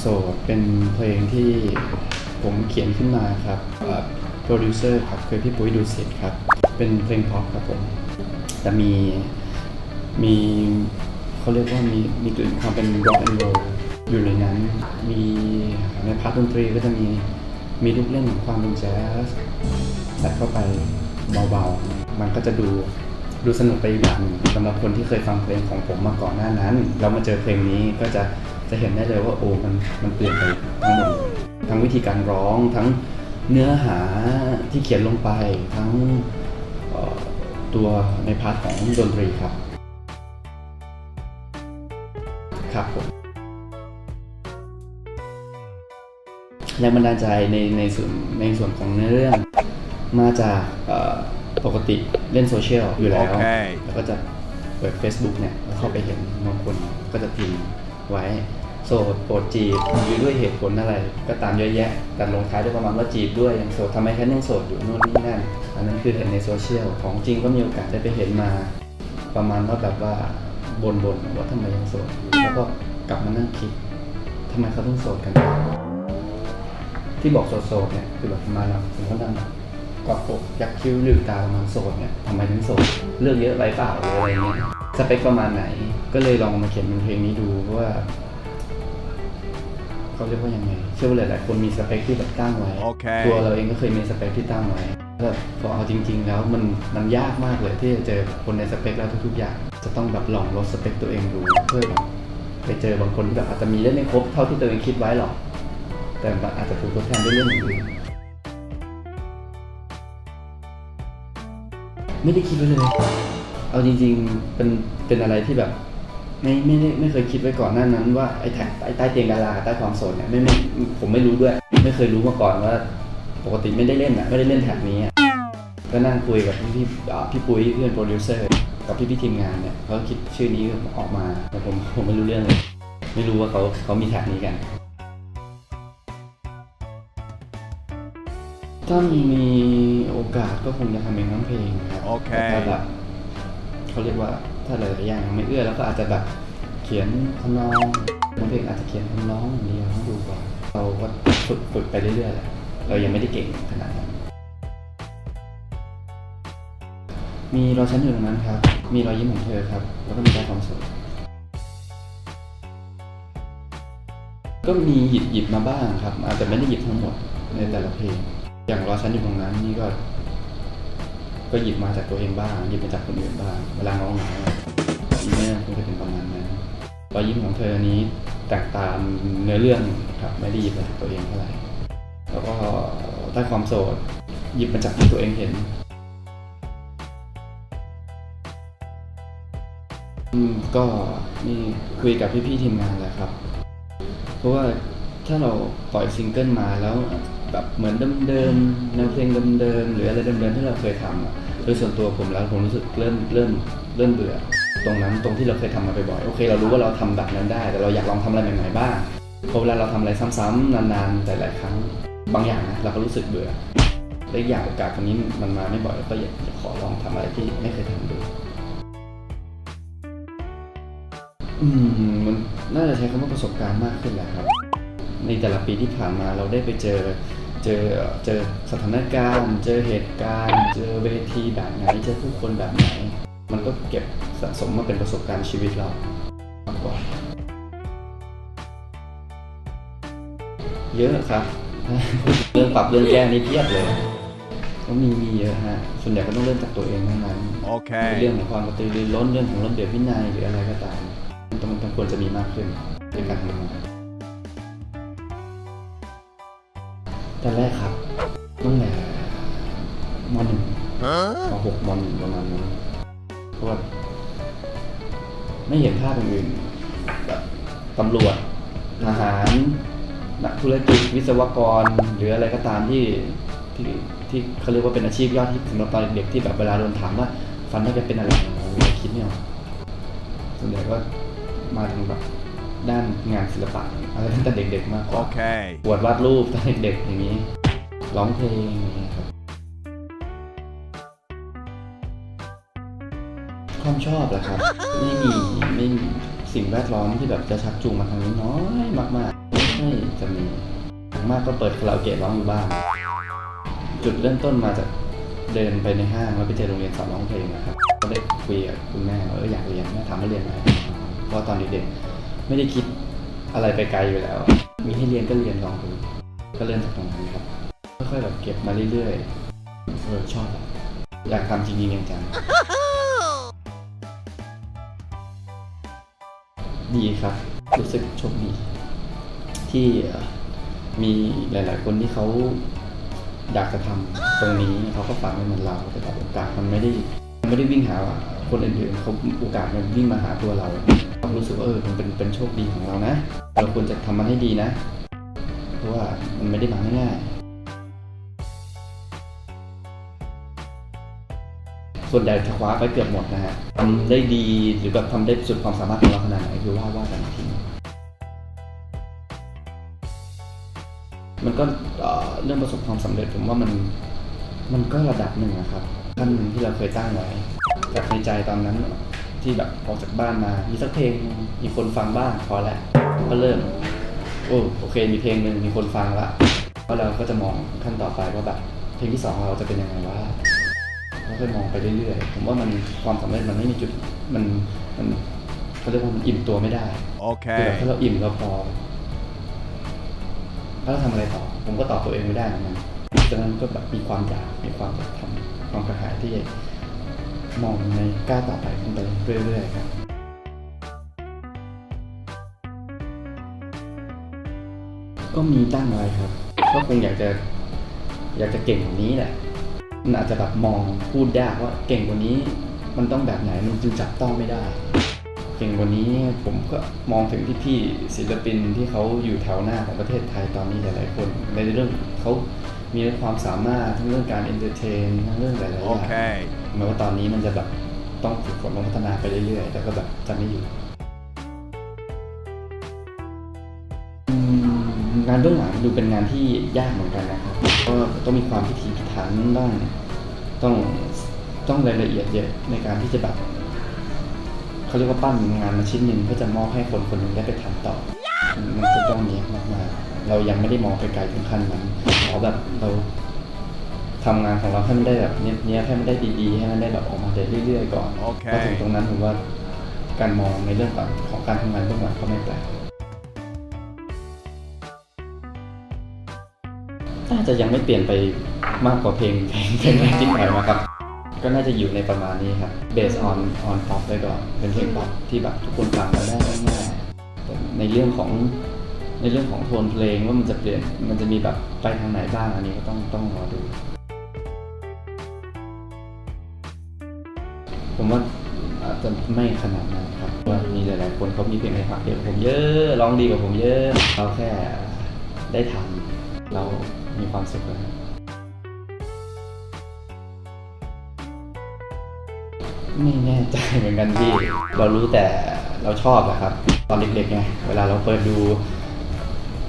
โสดเป็นเพลงที่ผมเขียนขึ้นมาครับโปรดิวเซอร์ครับคือพี่ปุ้ยดูสิตครับ เป็นเพลงพ็อปครับผมแต่มีมีเขาเรียกว่ามีมีกลิ่นความเป็น rock and roll อยู่ในนั้น มีในพาร์ทดนตรีก็จะมีมีลูกเล่นของความเป็นแจ๊สใส่เข้าไปเบาๆ มันก็จะดูดูสนุกไปอีกอย่างหนึ่งสำหรับคนที่เคยฟังเพลงของผมมาก่อนหน้านั้น แล้วมาเจอเพลงนี้ก็จะ จะเห็นได้เลยว่าโอ้มันมันเปลี่ยนไปทั้งหมดเลยทั้งวิธีการร้องทั้งเนื้อหาที่เขียนลงไปทั้งเอ่อตัวในพาร์ทของดนตรีครับ ครับผมแรงบันดาลใจในในส่วนในส่วนของเนื้อเรื่องมาจากเอ่อปกติเล่นโซเชียลอยู่แล้วโอเคแล้วก็จะเปิด Facebook เนี่ยแล้วเข้าไปเห็นบางคนก็จะพิมพ์ไว้ โสดโปรดจีบอยู่ด้วยเหตุผลอะไร ก็ตามเยอะแยะแต่ลงท้ายด้วยประมาณว่าจีบด้วยยังโสดทำไมแค่ยังโสดอยู่นู่นนี่นั่นอันนั้นคือเห็นในโซเชียลของจริงก็มีโอกาสได้ไปเห็นมา ประมาณว่าแบบว่าบนบนๆว่าทำไมยังโสดแล้วก็กลับมานั่งคิดทำไมเขาต้องโสดกัน ที่บอกโสดๆเนี่ยคือแบบมาณแบบผมก็นั่งแบบกอดอกยักคิ้วลืมตาประมาณโสดเนี่ยทำไมถึงโสดเลือกเยอะไปเปล่าหรืออะไรเงี้ยสเปคประมาณไหน ก็เลยลองมาเขียนเป็นเพลงนี้ดูเพราะว่า เขาเรียกว่ายังไงเชื่อว่าหลายๆคนมีสเปคที่แบบตั้งไว้โอเคตัวเราเองก็เคยมีสเปคที่ตั้งไว้แบบพอเอาจริง ๆ แล้วมันมันยากมากเลยที่จะเจอคนในสเปคแล้วทุกๆอย่าง จะต้องแบบลองลดสเปคตัวเองดูเพื่อแบบไปเจอบางคนที่แบบอาจจะมีได้ไม่ครบเท่าที่ตัวเองคิดไว้หรอก แต่มันอาจจะถูกทดแทนด้วยเรื่องอื่นไม่ได้คิดไว้เลย เอาจริง ๆ เป็นเป็นอะไรที่แบบ ไม่ไม่ได้ไม่เคยคิดไว้ก่อนหน้านั้น ว่าไอ้แท็กใต้ใต้เตียงดารากับใต้ความโสดเนี่ยไม่ไม่ผมไม่รู้ด้วย ไม่เคยรู้มาก่อนว่า ปกติไม่ได้เล่นอะไม่ได้เล่นแท็กนี้อะก็นั่งคุยกับพี่พี่อ่าพี่ปุ้ยเพื่อนโปรดิวเซอร์กับพี่พี่ทีมงานเนี่ยเขาคิดชื่อนี้ออกมาแต่ผมผมไม่รู้เรื่องเลย ไม่รู้ว่าเขาเขามีแท็กนี้กันถ้ามีโอกาสก็คงจะทำเป็นทั้งเพลงครับโอเค แต่ถ้าแบบเขาเรียกว่า ถ้าหลายๆอย่างไม่เอื้อแล้วก็อาจจะแบบเขียนทำนองบางเพลงอาจจะเขียนทำนองอย่างเดียวให้ดูก่อนเราก็ฝึกฝึกไปเรื่อยๆแหละเรายังไม่ได้เก่งขนาดนั้นมีรอยชั้นอยู่ตรงนั้นครับ มีรอยยิ้มของเธอครับ แล้วก็มีได้ความสุขก็มีหยิบหยิบมาบ้างครับ อาจจะไม่ได้หยิบทั้งหมดในแต่ละเพลง อย่างรอยชั้นอยู่ตรงนั้นนี่ก็ ก็หยิบมาจากตัวเองบ้าง หยิบมาจากคนอื่นบ้าง เวลาน้องเหงาอีเมลคงจะเป็นประมาณนั้นรอยยิ้มของเธอนี้แต่งตามเนื้อเรื่องครับไม่ได้หยิบมาจากตัวเองเท่าไหร่แล้วก็ใต้ความโสดหยิบมาจากที่ตัวเองเห็นอืมก็นี่คุยกับพี่ๆทีมงานแหละครับ เพราะว่าถ้าเราปล่อยซิงเกิลมาแล้ว แบบเหมือนเดิมๆแนวเพลงเดิมๆหรืออะไรเดิมๆที่เราเคยทำอะโดยส่วนตัวผมแล้วผมรู้สึกเริ่มเริ่มเริ่มเบื่อ ตรงนั้นตรงที่เราเคยทำมาบ่อยๆโอเค เรารู้ว่าเราทำแบบนั้นได้ แต่เราอยากลองทำอะไรใหม่ๆบ้างพราะเวลาเราทำอะไรซ้ำๆนานๆหลายๆครั้งบางอย่างนะเราก็รู้สึกเบื่อและอีกอย่างโอกาสตรงนี้มันมาไม่บ่อยก็อยากจะขอลองทำอะไรที่ไม่เคยทำดู อืมมันน่าจะใช้คำว่าประสบการณ์มากขึ้นแหละครับ ในแต่ละปีที่ผ่านมาเราได้ไปเจอ เจอเจอสถานการณ์ เจอเหตุการณ์ เจอเวทีแบบไหน เจอผู้คนแบบไหน มันก็เก็บสะสมมาเป็นประสบการณ์ชีวิตเรามากกว่าเยอะครับ เรื่องปรับเรื่องแก้นี่เพียบเลยก็มีมีเยอะฮะ ส่วนใหญ่ก็ต้องเริ่มจากตัวเองทั้งนั้นโอเคเรื่องของความกระตือรือร้นเรื่องของระเบียบวินัยหรืออะไรก็ตามมันต้องมันควรจะมีมากขึ้นในการทำงาน ตอนแรกครับตั้งแต่มหนึ่งมหกมหนึ่งประมาณนั้นเพราะว่าไม่เห็นภาพอื่นแบบตำรวจทหาร นักธุรกิจวิศวกร หรืออะไรก็ตามที่ที่ที่เขาเรียกว่าเป็นอาชีพยอดฮิตสำหรับตอนเด็กๆที่แบบเวลาโดนถามว่าฟันน่าจะเป็นอะไรเราคิดไม่ออกส่วนใหญ่ก็มาทางแบบ ด้านงานศิลปะอะไรตั้งแต่เด็กๆมากกว่า Okay. ปวดวาดรูปตอนเด็กๆอย่างนี้ ร้องเพลงอย่างนี้ครับ ความชอบเหรอครับ ไม่มีไม่มีสิ่งแวดล้อมที่แบบจะชักจูงมาทางนี้น้อยมากๆไม่ใช่จะมีอย่างมากก็เปิดคาราโอเกะร้องอยู่บ้านจุดเริ่มต้นมาจากเดินไปในห้างแล้วไปเจอโรงเรียนสอนร้องเพลงนะครับ ก็ได้คุยกับคุณแม่ว่าเอออยากเรียนแม่ถามว่าเรียนอะไรเพราะตอนเด็กๆ ไม่ได้คิดอะไรไปไกลอยู่แล้ว มีให้เรียนก็เรียนลองดูก็เริ่มจากตรงนั้นครับค่อยๆแบบเก็บมาเรื่อยๆเออชอบอยากทำจริงๆจังดีครับ รู้สึกโชคดี ที่มีหลาย ๆ คนที่เขาอยากจะทำตรงนี้เขาก็ฝันไม่เหมือนเราแต่โอกาสมันไม่ได้มันไม่ได้วิ่งหาคนอื่นๆเขาโอกาสมันวิ่งมาหาตัวเรา รารู้สึกว่าเออมันเป็นเป็นโชคดีของเรานะ เราควรจะทำมันให้ดีนะ เพราะว่ามันไม่ได้มาง่ายๆส่วนใหญ่จะคว้าไปเกือบหมดนะฮะทำได้ดีหรือแบบทำได้สุดความสามารถของเราขนาดไหนคือว่าว่ากันทีมันก็เรื่องประสบความสำเร็จผมว่ามันมันก็ระดับหนึ่งนะครับขั้นหนึ่งที่เราเคยตั้งไว้จากในใจตอนนั้น ที่แบบออกจากบ้านมา มีสักเพลงมีคนฟังบ้างพอแล้วก็เริ่มโอ้โอเค มีเพลงหนึ่งมีคนฟังละก็เราก็จะมองขั้นต่อไปว่าแบบเพลงที่สองเราจะเป็นยังไงว่าค่อยๆมองไปเรื่อยๆ ผมว่ามันความสำเร็จมันไม่มีจุดมันมันเขาเรียกว่ามันอิ่มตัวไม่ได้คือแบบ Okay. ถ้าเราอิ่มเราพอแล้วเราทำอะไรต่อ ผมก็ตอบตัวเองไม่ได้เหมือนกันฉะนั้นก็แบบมีความอยากมีความอยากทำความกระหายที่จะ มองในก้าวต่อไปขึ้นไปเรื่อยๆครับก็มีตั้งไว้ครับ ก็คงอยากจะอยากจะเก่งกว่านี้แหละ มันอาจจะแบบมองพูดยากว่าเก่งกว่านี้มันต้องแบบไหนมันจึงจับต้องไม่ได้ เก่งกว่านี้ผมก็มองถึงพี่ๆศิลปินที่เขาอยู่แถวหน้าของประเทศไทยตอนนี้หลายๆคน ในเรื่องเขามีความสามารถทั้งเรื่องการเอนเตอร์เทนทั้งเรื่องหลายๆอย่าง แม้ว่าตอนนี้มันจะแบบต้องฝึกฝนพัฒนาไปเรื่อยๆ แต่ก็แบบจะไม่อยู่งานเบื้องหลังดูเป็นงานที่ยากเหมือนกันนะครับ ก็ต้องมีความพิถีพิถันต้องต้องต้องรายละเอียดเยอะในการที่จะแบบเขาเรียกว่าปั้นงานมาชิ้นหนึ่งเพื่อจะมอบให้คนคนหนึ่งได้ไปทำต่อ มันจะต้องมีมากๆเรายังไม่ได้มองไปไกลถึงขั้นนั้นขอแบบเรา ทำงานของเราให้มันได้แบบเนี้ยบๆให้มันได้ดีๆ ให้มันได้แบบออกมาได้เรื่อยๆก่อนโอเคพอถึงตรงนั้นผมว่าการมองในเรื่องของของการทำงานเบื้องหลังก็ไม่แปลกน่าจะยังไม่เปลี่ยนไปมากกว่าเพลงเพลงเพลงแรกที่ปล่อยมาครับ ก็น่าจะอยู่ในประมาณนี้ครับ based on on pop ไปก่อนเป็นเพลง pop ที่แบบทุกคนฟังกันได้ง่ายๆแต่ในเรื่องของในเรื่องของโทนเพลงว่ามันจะเปลี่ยนมันจะมีแบบไปทางไหนบ้างอันนี้ก็ต้องต้องรอดู ผมว่าอาจจะไม่ขนาดนั้นครับว่ามีหลายๆคนเขามีเพลงในฝันเยอะกว่าผมเยอะร้องดีกว่าผมเยอะเราแค่ได้ทำเรามีความสุขแล้วครับไม่แน่ใจเหมือนกันพี่เรารู้แต่เราชอบอะครับ ตอนเด็กๆไงเวลาเราเปิดดู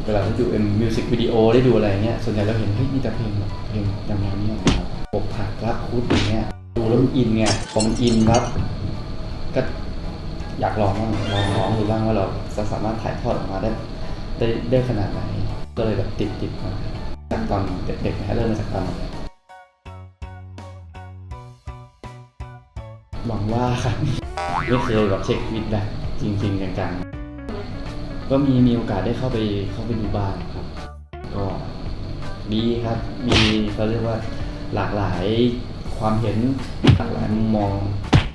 เวลาเราดูเอ็มมิวสิกวิดีโอได้ดูอะไรเงี้ยส่วนใหญ่เราเห็นเฮ้ยมีแต่เพลงแบบเพลงแนวๆนี้ออกมาปกผักรักคุดอย่างเงี้ย แล้วมันอินไงพอมันอินครับ ก็อยากลองบ้างลองร้องดูบ้างว่าเราจะสามารถถ่ายทอดออกมาได้ได้ได้ขนาดไหน ก็เลยแบบติดติดมาจากตอนเด็กๆนะฮะเริ่มมาจากตอนหวังว่าครับไม่เคยแบบเช็คฟีดแบ็จริงๆจังๆก็มีมีโอกาสได้เข้าไปเข้าไปดูบ้างครับ ก็ดีครับ มีเขาเรียกว่าหลากหลาย ความเห็นหลากหลายมุมมอง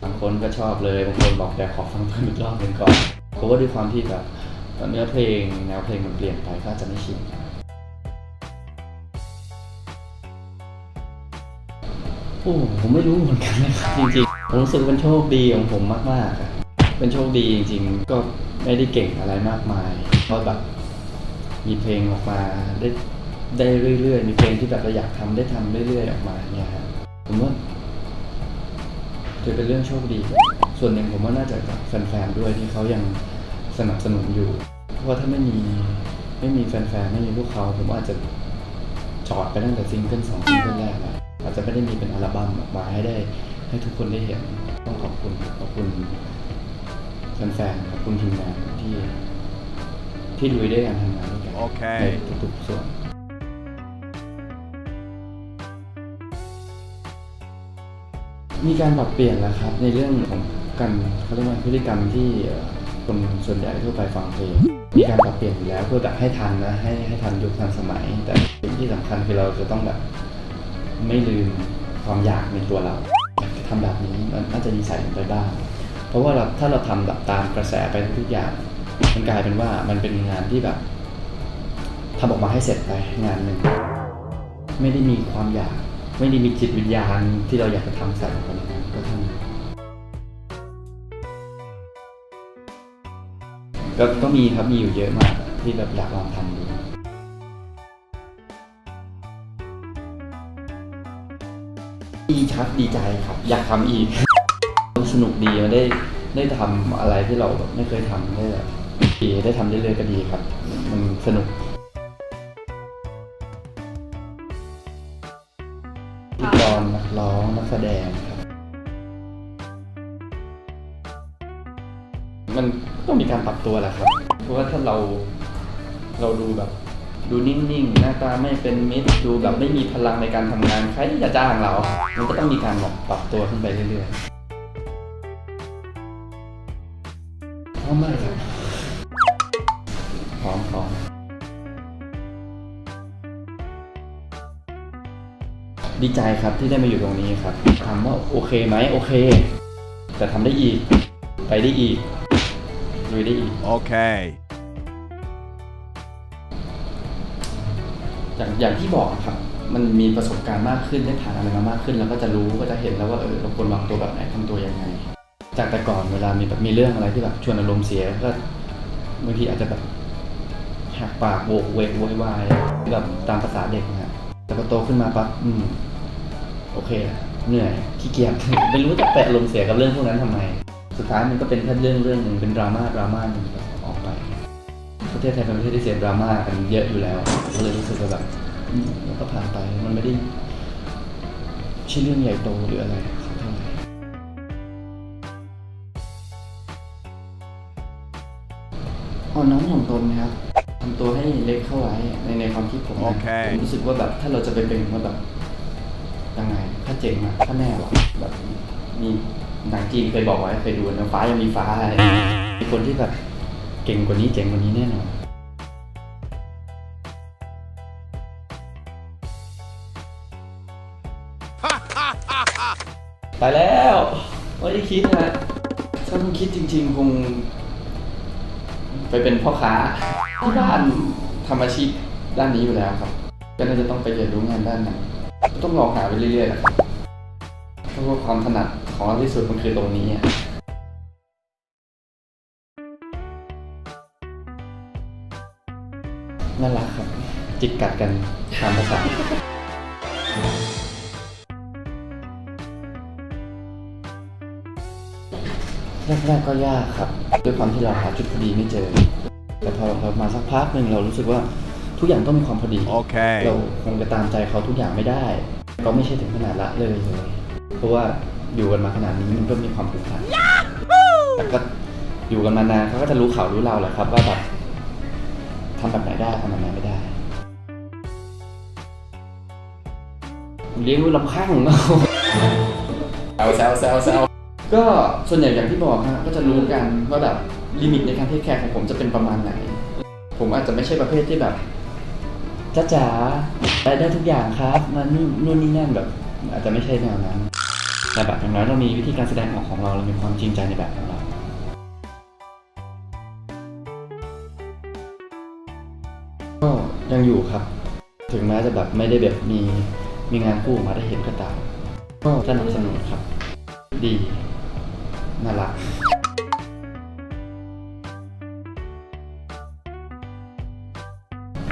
บางคนก็ชอบเลยบางคนบอกอยากขอฟังเพิ่มอีกรอบหนึ่งก่อนเพราะว่าด้วยความที่แบบเนื้อเพลงแนวเพลงมันเปลี่ยนไปก็อาจะไม่ชินโอ้ผมไม่รู้เหมือนกันนะครับจริงๆผมรู้สึกเป็นโชคดีของผมมากๆอะเป็นโชคดีจริงๆ ก็ไม่ได้เก่งอะไรมากมายเพราะแบบมีเพลงออกมาได้ได้เรื่อยๆ มีเพลงที่แบบเราอยากทำได้ทำเรื่อยๆออกมาเนี่ยครับ ผมว่าถือเป็นเรื่องโชคดี ส่วนหนึ่งผมว่าน่าจะจากแฟนๆด้วยที่เขายังสนับสนุนอยู่ เพราะว่าถ้าไม่มีไม่มีแฟนๆไม่มีพวกเขา ผมว่าอาจจะจอดไปตั้งแต่ซิงเกิลสองซิงเกิลแรกแล้วอาจจะไม่ได้มีเป็นอัลบั้มออกมาให้ได้ ให้ทุกคนได้เห็นต้องขอบคุณขอบคุณแฟนๆขอบคุณทีมงานที่ที่ลุยด้วยกันทำงานด้วยกันโอเคในทุกๆส่วน มีการปรับเปลี่ยนแล้วครับ ในเรื่องของการเขาเรียกว่าพฤติกรรมที่คนส่วนใหญ่ทั่วไปฟังเพลงมีการปรับเปลี่ยนอยู่แล้วเพื่อแบบให้ทันนะให้ให้ทันยุคทันสมัย แต่สิ่งที่สำคัญคือเราจะต้องแบบไม่ลืมความอยากในตัวเราอยากจะทำแบบนี้มันน่าจะดีใส่ลงไปบ้าง เพราะว่าเราถ้าเราทำแบบตามกระแสไปทุกอย่าง มันกลายเป็นว่ามันเป็นงานที่แบบทำออกมาให้เสร็จไปงานหนึ่งไม่ได้มีความอยาก ไม่ได้มีจิตวิญญาณที่เราอยากจะทำใส่ลงไปในนั้นก็เท่านั้นก็ก็มีครับมีอยู่เยอะมากที่แบบอยากลองทำดูดีครับดีใจครับ อยากทำอีก สนุกดีมันได้ได้ทำอะไรที่เราแบบไม่เคยทำได้แบบดีได้ทำเรื่อยก็ดีครับ มันสนุก แสดงครับมันต้องมีการปรับตัวแหละครับ เพราะว่าถ้าเราเราดูแบบ ดูนิ่งๆ หน้าตาไม่เป็นมิตรดูแบบไม่มีพลังในการทำงานใครจะจ้างเรา มันก็ต้องมีการแบบปรับตัวขึ้นไปเรื่อยๆพร้อมมากครับ ดีใจครับที่ได้มาอยู่ตรงนี้ครับถามว่าโอเคไหมโอเค แต่ทำได้อีก ไปได้อีกลุยได้อีก Okay. อย่างอย่างที่บอกอะครับ มันมีประสบการณ์มากขึ้นได้ผ่านอะไรมามากขึ้น แล้วก็จะรู้ก็จะเห็นแล้วว่าเออเราควรวางตัวแบบไหนทำตัวยังไง จากแต่ก่อนเวลามีแบบมีเรื่องอะไรที่แบบชวนอารมณ์เสียก็บางทีอาจจะแบบหักปากโวกเวกโวยวายแบบตามภาษาเด็กนะฮะ แต่พอโตขึ้นมาปั๊บอืมโอเค เหนื่อยขี้เกียจไม่รู้จะแปะอารมเสียกับเรื่องพวกนั้นทำไม สุดท้ายมันก็เป็นแค่เรื่องเรื่องหนึ่งเป็นดราม่าดราม่าหนึ่งแล้วออกไป ประเทศไทยเป็นประเทศที่เสียดราม่ากันเยอะอยู่แล้วก็เลยรู้สึกว่าแบบอืมแล้วก็ผ่านไปมันไม่ได้ใช่เรื่องใหญ่โตหรืออะไรสักเท่าไหร่อ่อนน้อมถ่อมตนครับ ทำตัวให้เล็กเข้าไว้ในในความคิดผมนะโอเคผมรู้สึกว่าแบบถ้าเราจะไปเป็นว่าแบบยังไง ถ้าเจ๋งอะถ้าแน่หรอแบบมีหนังจีนเคยบอกไว้เคยดูนะฟ้ายังมีฟ้าอะไรมีคนที่แบบเก่งกว่านี้เจ๋งกว่านี้แน่นอนไปแล้วไม่ได้คิดนะถ้าต้องคิดจริง ๆ คง ไปเป็นพ่อค้า ที่บ้านทำอาชีพด้านนี้อยู่แล้วครับ ก็น่าจะต้องไปเรียนรู้งานด้านนั้นก็ต้องลองหาไปเรื่อยๆแหละครับเพราะว่าความถนัดของเราที่สุดมันคือตรงนี้อะน่ารักครับ จิกกัดกันตามภาษาแรกๆก็ยากครับ ด้วยความที่เราหาจุดพอดีไม่เจอ แต่พอเรามาสักพักหนึ่งเรารู้สึกว่าทุกอย่างต้องมีความพอดี Okay. เราคงจะตามใจเขาทุกอย่างไม่ได้ ก็ไม่ใช่ถึงขนาดละเลยเลยเพราะว่าอยู่กันมาขนาดนี้มันก็มีความผูกพันแต่ก็อยู่กันมานานเขาก็จะรู้ข่าวรู้เราแหละครับว่าแบบทำแบบไหนได้ทำแบบไหนไม่ได้เลี้ยงดูลำข้างของเราแซวแซวแซวแซวก็ส่วนใหญ่อย่างที่บอกฮะก็จะรู้กันว่าแบบ ลิมิตในการเทคแคร์ของผมจะเป็นประมาณไหน ผมอาจจะไม่ใช่ประเภทที่แบบจ้าจ๋าได้ได้ทุกอย่างครับมันนู่นนู่นนี่นั่นแบบ อาจจะไม่ใช่แนวนั้น แต่แบบอย่างน้อยเรามีวิธีการแสดงออกของเราเรามีความจริงใจในแบบของเราก็ยังอยู่ครับ ถึงแม้จะแบบไม่ได้แบบมีมีงานคู่มาได้เห็นก็ตามก็สนับสนุนครับ ดีน่ารัก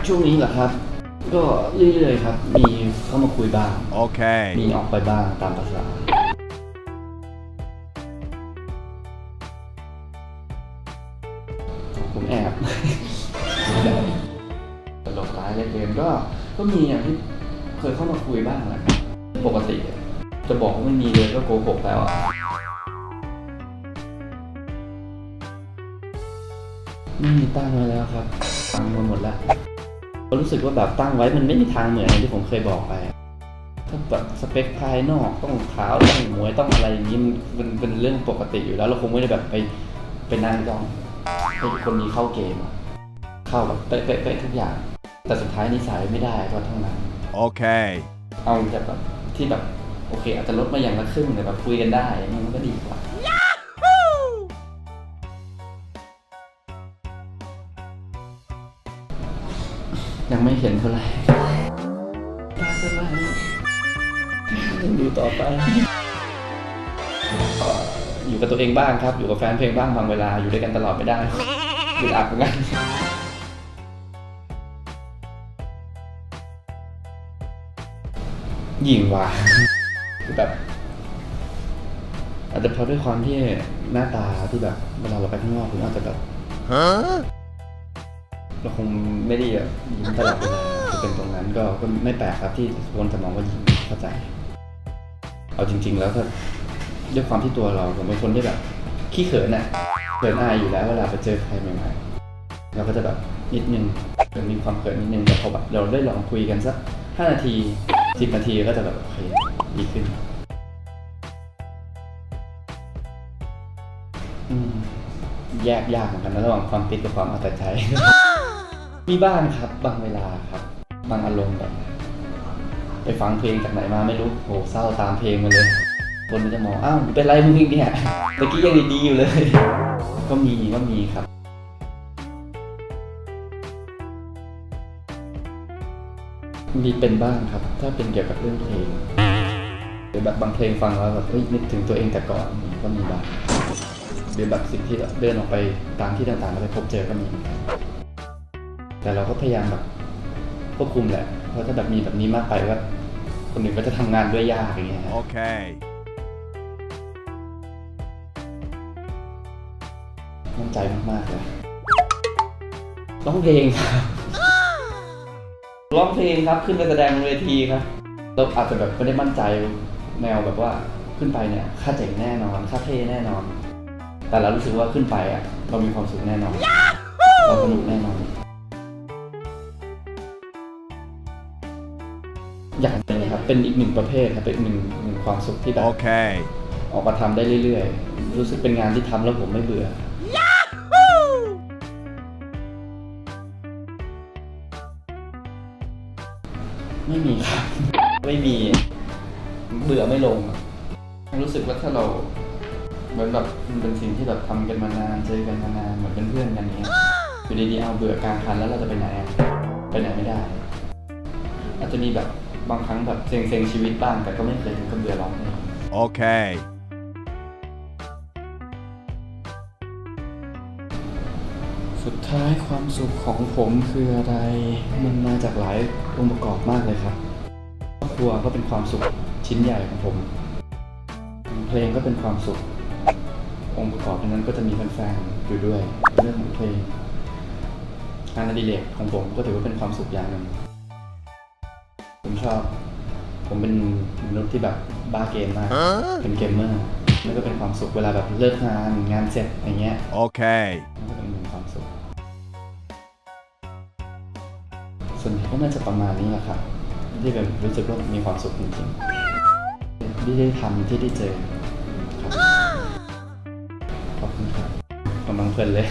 ช่วงนี้เหรอครับ ก็เรื่อยๆครับ มีเข้ามาคุยบ้าง Okay. มีออกไปบ้างตามภาษา ผมแอบ ตลกร้ายเล่นเกมก็ ก็มีอย่างที่เคยเข้ามาคุยบ้างแหละครับปกติอะจะบอกว่าไม่มีเลยก็โกหกแล้วอะไม่มีตั้งไว้แล้วครับตั้งมาหมดแล้วก็ รู้สึกว่าแบบตั้งไว้มันไม่มีทางเหมือนอย่างที่ผมเคยบอกไปถ้าแบบสเปคภายนอกต้องขาวต้องหมวยต้องอะไรอย่างนี้มันมันเป็นเรื่องปกติอยู่แล้ว เราคงไม่ได้แบบไปไปนั่งจ้องให้คนนี้เข้าเกมอะเข้าแบบเป๊ะเป๊ะเป๊ะทุกอย่าง แต่สุดท้ายนิสัยไม่ได้ก็เท่านั้น Okay. เอาแต่แบบที่แบบโอเค อาจจะลดมาอย่างละครึ่งแต่แบบคุยกันได้อย่างนี้มันก็ดีกว่า ยังไม่เห็นเท่าไหร่ตาสลายยังดูต่อไป อยู่กับตัวเองบ้างครับ อยู่กับแฟนเพลงบ้างบางเวลา อยู่ด้วยกันตลอดไม่ได้อึดอัดเหมือนกันหญิงว่ะแบบอาจจะเพราะด้วยความที่หน้าตาที่แบบเวลาเราไปข้างนอกผมอาจจะแบบ เราคงไม่ได้แบบยิ้มตลอดเวลาจะเป็นตรงนั้นก็ก็ไม่แปลกครับที่คนจะมองว่ายิ้มเข้าใจ เอาจริง ๆ แล้วถ้าด้วยความที่ตัวเราผมเป็นคนที่แบบขี้เขินอะเขินอายอยู่แล้วเวลาไปเจอใครใหม่ๆเราก็จะแบบนิดนึงมีความเขินนิดนึงแต่พอแบบเราได้ลองคุยกันสักห้านาทีสิบนาทีก็จะแบบโอเคดีขึ้นแยกยากเหมือนกันนะระหว่างความติดกับความเอาแต่ใจ มีบ้างครับบางเวลาครับ บางอารมณ์แบบไปฟังเพลงจากไหนมาไม่รู้โหเศร้าตามเพลงมาเลย คนจะมองอ้าวเป็นไรมึงเนี่ยตะกี้ยังดีอยู่เลย ก็มีก็มีครับมีเป็นบ้างครับ ถ้าเป็นเกี่ยวกับเรื่องเพลงหรือแบบบางเพลงฟังแล้วแบบเฮ้ยนึกถึงตัวเองแต่ก่อนก็มีบ้างหรือแบบสิ่งที่เดินออกไปตามที่ต่างๆแล้วไปพบเจอก็มี แต่เราก็พยายามแบบควบคุมแหละ เพราะถ้าแบบมีแบบนี้มากไปก็คนอื่นก็จะทำงานด้วยยากอย่างเงี้ยฮะ Okay. มั่นใจมาก ๆ เลย ร้องเพลงครับ ร้องเพลงครับ ขึ้นไปแสดงบนเวทีครับเราอาจจะแบบไม่ได้มั่นใจแนวแบบว่าขึ้นไปเนี่ย ค่าเจ๋งแน่นอน ค่าเท่แน่นอน แต่เรารู้สึกว่าขึ้นไปอะ เรามีความสุขแน่นอน เราสนุกแน่นอน อย่างหนึ่งครับ เป็นอีกหนึ่งประเภทครับเป็นอีกหนึ่งหนึ่งความสุขที่แบบ Okay. ออกมาทำได้เรื่อยๆ รู้สึกเป็นงานที่ทำแล้วผมไม่เบื่อ ไม่มีครับ ไม่มี เบื่อไม่ลงอะรู้สึกว่าถ้าเรา เหมือนแบบมันเป็นสิ่งที่แบบทำกันมานานเจอกันมานานเหมือนเป็นเพื่อนกันอย่างเงี้ยอยู่ดีๆเอาเบื่อกลางคันแล้วเราจะไปไหนอะไปไหนไม่ได้ อาจจะมีแบบ บางครั้งแบบเซ็งๆชีวิตบ้างแต่ก็ไม่เคยถึงกับเบื่อร้องเพลง Okay. สุดท้ายความสุขของผมคืออะไร มันมาจากหลายองค์ประกอบมากเลยครับครอบครัวก็เป็นความสุขชิ้นใหญ่ของผม เพลงก็เป็นความสุข องค์ประกอบในนั้นก็จะมีแฟนๆอยู่ด้วย เรื่องของเพลงงานอดิเรกของผมก็ถือว่าเป็นความสุขอย่างหนึ่งผม ชอบ ผมเป็นมนุษย์ที่แบบบ้าเกมมาก Huh? เป็นเกมเมอร์นั่นก็เป็นความสุขเวลาแบบเลิกงานงานเสร็จอย่างเงี้ย Okay. มันก็เป็นหนึ่งความสุข ส่วนใหญ่ก็น่าจะประมาณนี้แหละครับ ที่แบบรู้สึกว่ามีความสุขจริงๆที่ได้ทำที่ได้เจอครับขอบคุณครับกำลังเพลินเลย